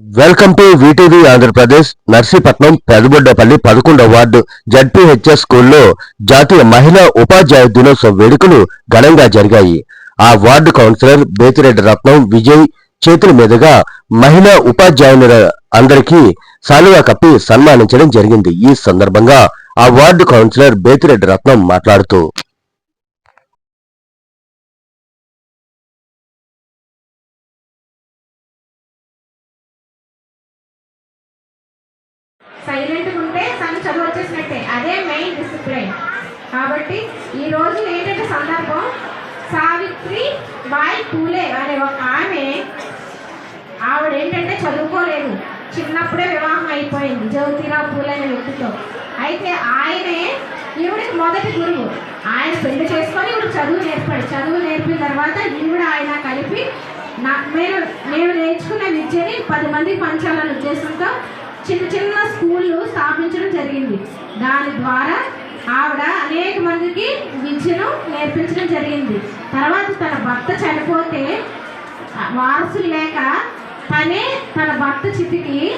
Welcome to VTV Andhra Pradesh Narsipatnam Pedaboddapalli పదకొండవ ward ZPHS స్కూల్లో జాతీయ మహిళా ఉపాధ్యాయ దినోత్సవ వేడుకలు ఘనంగా జరిగాయి ఆ వార్డు కౌన్సిలర్ బేతిరెడ్డి రత్నం విజయ్ చేతుల మీదుగా మహిళా ఉపాధ్యాయుల అందరికీ సాలువా కప్పి సన్మానించడం జరిగింది. ఈ సందర్భంగా ఆ వార్డు కౌన్సిలర్ బేతిరెడ్డి రత్నం మాట్లాడుతూ సైలెంట్గా ఉంటే తను చదువు వచ్చేసినట్టే. అదే మెయిన్ డిసిప్లిన్. కాబట్టి ఈ రోజు ఏంటంటే సందర్భం? సావిత్రి బాయ్ పూలే అనే ఒక ఆమె ఆవిడ ఏంటంటే చదువుకోలేదు. చిన్నప్పుడే వివాహం అయిపోయింది. జ్యోతిరావు పూలే అనే వ్యక్తితో. అయితే ఆయనే ఈవిడికి మొదటి గురువు. ఆయన పెళ్ళి చేసుకొని ఇప్పుడు చదువు నేర్పాడు. చదువు నేర్పిన తర్వాత ఈవిడ ఆయన కలిపి నా నేను నేను నేర్చుకున్న విద్యని పది మందికి పంచాలనే ఉద్దేశంతో చిన్న చిన్న స్కూళ్ళు స్థాపించడం జరిగింది. దాని ద్వారా ఆవిడ అనేక మందికి విద్యను నేర్పించడం జరిగింది. తర్వాత తన భర్త చనిపోతే వారసులు లేక తనే తన భర్త చితికి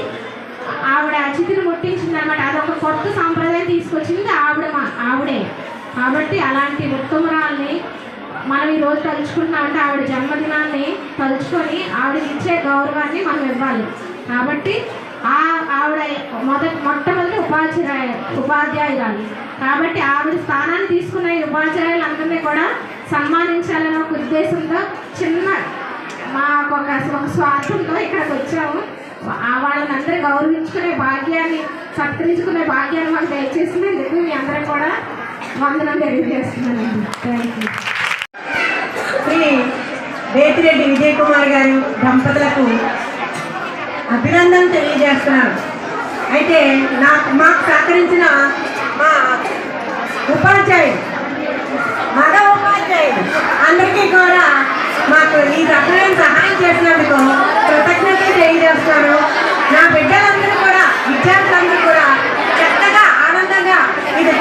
ఆవిడ చితిని ముట్టించింది అనమాట అదొక కొత్త సాంప్రదాయం తీసుకొచ్చింది ఆవిడ మా- ఆవిడే. కాబట్టి అలాంటి ఉత్తమరాల్ని మనం ఈ రోజు తలుచుకుంటున్నామంటే ఆవిడ జన్మదినాన్ని తలుచుకొని ఆవిడకి ఇచ్చే గౌరవాన్ని మనం ఇవ్వాలి. కాబట్టి ఆ ఆవిడ మొదటి మొట్టమొదటి ఉపాధ్యాయ ఉపాధ్యాయురాలు. కాబట్టి ఆవిడ స్థానాన్ని తీసుకున్న ఈ ఉపాధ్యాయులందరినీ కూడా సన్మానించాలనే ఒక ఉద్దేశంతో చిన్న మాకు ఒక స్వార్థంతో ఇక్కడికి వచ్చాము. వాళ్ళని అందరూ గౌరవించుకునే భాగ్యాన్ని సత్కరించుకునే భాగ్యాన్ని మాకు దయచేసినందుకు మీ అందరం కూడా వందనం తెలియజేస్తున్నానండి. థ్యాంక్ యూ శ్రీ బేతిరెడ్డి విజయ్ కుమార్ గారు దంపతులకు అభినందన తెలియజేస్తున్నాను. అయితే నా మాకు సహకరించిన మా ఉపాధ్యాయుడు మగ ఉపాధ్యాయుడు అందరికీ కూడా మాకు ఈ రకమైన సహాయం చేసినందుకు కృతజ్ఞత తెలియజేస్తున్నాను. నా బిడ్డలందరూ కూడా విద్యార్థులందరూ కూడా చక్కగా ఆనందంగా ఇది